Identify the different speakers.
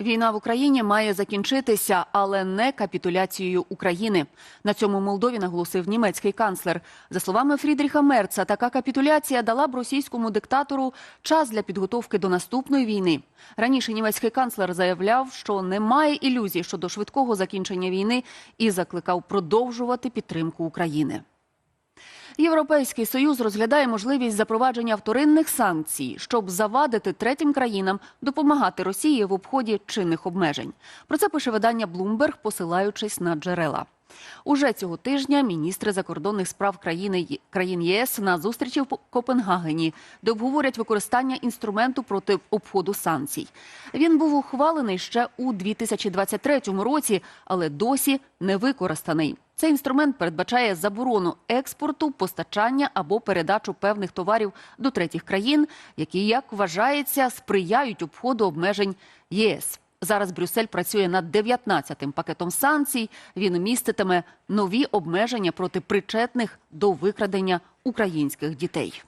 Speaker 1: Війна в Україні має закінчитися, але не капітуляцією України. На цьому Молдові наголосив німецький канцлер. За словами Фрідріха Мерца, така капітуляція дала б російському диктатору час для підготовки до наступної війни. Раніше німецький канцлер заявляв, що немає ілюзій щодо швидкого закінчення війни і закликав продовжувати підтримку України. Європейський союз розглядає можливість запровадження вторинних санкцій, щоб завадити третім країнам допомагати Росії в обході чинних обмежень. Про це пише видання Bloomberg, посилаючись на джерела. Уже цього тижня міністри закордонних справ країни країн ЄС на зустрічі в Копенгагені, де обговорять використання інструменту проти обходу санкцій. Він був ухвалений ще у 2023 році, але досі не використаний. Цей інструмент передбачає заборону експорту, постачання або передачу певних товарів до третіх країн, які, як вважається, сприяють обходу обмежень ЄС. Зараз Брюссель працює над 19-тим пакетом санкцій. Він міститиме нові обмеження проти причетних до викрадення українських дітей.